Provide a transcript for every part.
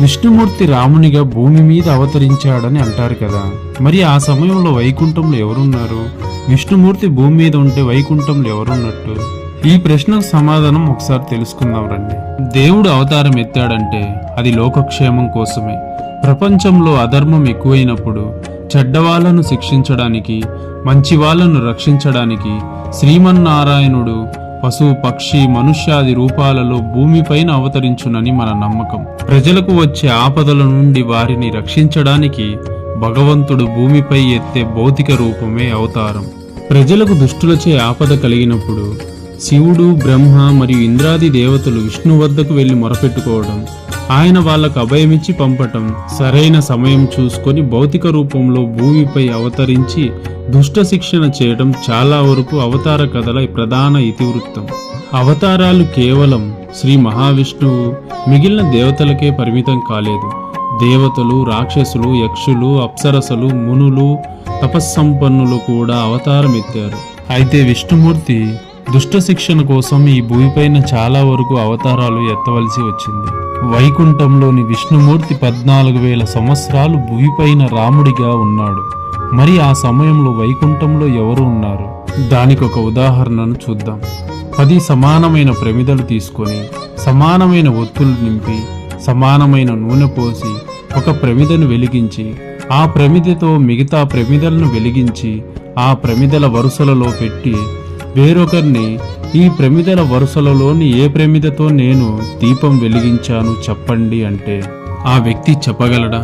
విష్ణుమూర్తి రామునిగా భూమి మీద అవతరించాడని అంటారు కదా. మరి ఆ సమయంలో వైకుంఠంలో ఎవరున్నారు? విష్ణుమూర్తి భూమి మీద ఉంటే వైకుంఠంలో ఎవరున్నట్టు? ఈ ప్రశ్నకు సమాధానం ఒకసారి తెలుసుకుందాం రండి. దేవుడు అవతారం ఎత్తాడంటే అది లోకక్షేమం కోసమే. ప్రపంచంలో అధర్మం ఎక్కువైనప్పుడు చెడ్డవాళ్ళను శిక్షించడానికి మంచి వాళ్ళను రక్షించడానికి శ్రీమన్నారాయణుడు పశు పక్షి మనుష్యాది రూపాలలో భూమిపైన అవతరించునని మన నమ్మకం. ప్రజలకు వచ్చే ఆపదల నుండి వారిని రక్షించడానికి భగవంతుడు భూమిపై ఎత్తే భౌతిక రూపమే అవతారం. ప్రజలకు దుష్టులచే ఆపద కలిగినప్పుడు శివుడు బ్రహ్మ మరియు ఇంద్రాది దేవతలు విష్ణు వద్దకు వెళ్ళి మొరపెట్టుకోవడం ఆయన వాళ్ళకు అభయమిచ్చి పంపటం సరైన సమయం చూసుకొని భౌతిక రూపంలో భూమిపై అవతరించి దుష్ట శిక్షణ చేయడం చాలా వరకు అవతార కథల ప్రధాన ఇతివృత్తం. అవతారాలు కేవలం శ్రీ మహావిష్ణువు మిగిలిన దేవతలకే పరిమితం కాలేదు. దేవతలు రాక్షసులు యక్షులు అప్సరసలు మునులు తపస్సంపన్నులు కూడా అవతారం ఎత్తారు అయితే విష్ణుమూర్తి దుష్ట శిక్షణ కోసం ఈ భూమిపైన చాలా వరకు అవతారాలు ఎత్తవలసి వచ్చింది. వైకుంఠంలోని విష్ణుమూర్తి పద్నాలుగు వేల సంవత్సరాలు భూమిపైన రాముడిగా ఉన్నాడు. మరి ఆ సమయంలో వైకుంఠంలో ఎవరు ఉన్నారు? దానికి ఒక ఉదాహరణను చూద్దాం. పది సమానమైన ప్రమిదలు తీసుకొని సమానమైన ఒత్తులు నింపి సమానమైన నూనె పోసి ఒక ప్రమిదను వెలిగించి ఆ ప్రమిదతో మిగతా ప్రమిదలను వెలిగించి ఆ ప్రమిదల వరుసలలో పెట్టి వేరొకరిని ఈ ప్రమిదల వరుసలలోని ఏ ప్రమిదతో నేను దీపం వెలిగించాను చెప్పండి అంటే ఆ వ్యక్తి చెప్పగలడా?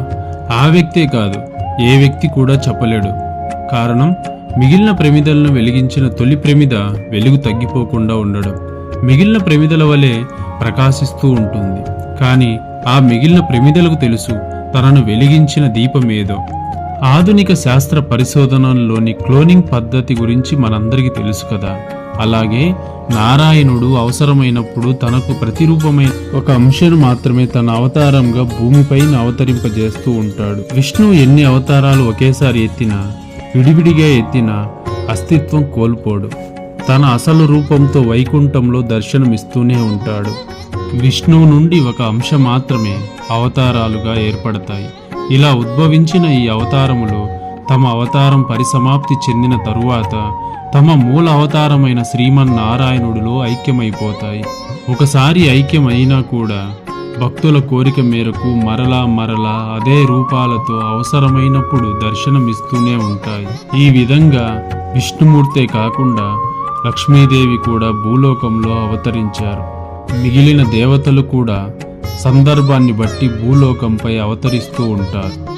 ఆ వ్యక్తే కాదు ఏ వ్యక్తి కూడా చెప్పలేడు. కారణం మిగిలిన ప్రమిదలను వెలిగించిన తొలి ప్రమిద వెలుగు తగ్గిపోకుండా ఉండడం. మిగిలిన ప్రమిదల వలె ప్రకాశిస్తూ ఉంటుంది. కానీ ఆ మిగిలిన ప్రమిదలకు తెలుసు తనను వెలిగించిన దీపమేదో ఆధునిక శాస్త్ర పరిశోధనల్లోని క్లోనింగ్ పద్ధతి గురించి మనందరికీ తెలుసు కదా. అలాగే నారాయణుడు అవసరమైనప్పుడు తనకు ప్రతిరూపమైన ఒక అంశను మాత్రమే తన అవతారంగా భూమిపైన అవతరింపజేస్తూ ఉంటాడు. విష్ణువు ఎన్ని అవతారాలు ఒకేసారి ఎత్తినా విడివిడిగా ఎత్తినా అస్తిత్వం కోల్పోడు. తన అసలు రూపంతో వైకుంఠంలో దర్శనమిస్తూనే ఉంటాడు. విష్ణువు నుండి ఒక అంశం మాత్రమే అవతారాలుగా ఏర్పడతాయి. ఇలా ఉద్భవించిన ఈ అవతారములు తమ అవతారం పరిసమాప్తి చెందిన తరువాత తమ మూల అవతారమైన శ్రీమన్నారాయణుడిలో ఐక్యమైపోతాయి. ఒకసారి ఐక్యమైనా కూడా భక్తుల కోరిక మేరకు మరలా మరలా అదే రూపాలతో అవసరమైనప్పుడు దర్శనమిస్తూనే ఉంటాయి. ఈ విధంగా విష్ణుమూర్తే కాకుండా లక్ష్మీదేవి కూడా భూలోకంలో అవతరించారు. మిగిలిన దేవతలు కూడా సందర్భాన్ని బట్టి భూలోకంపై అవతరిస్తూ ఉంటారు.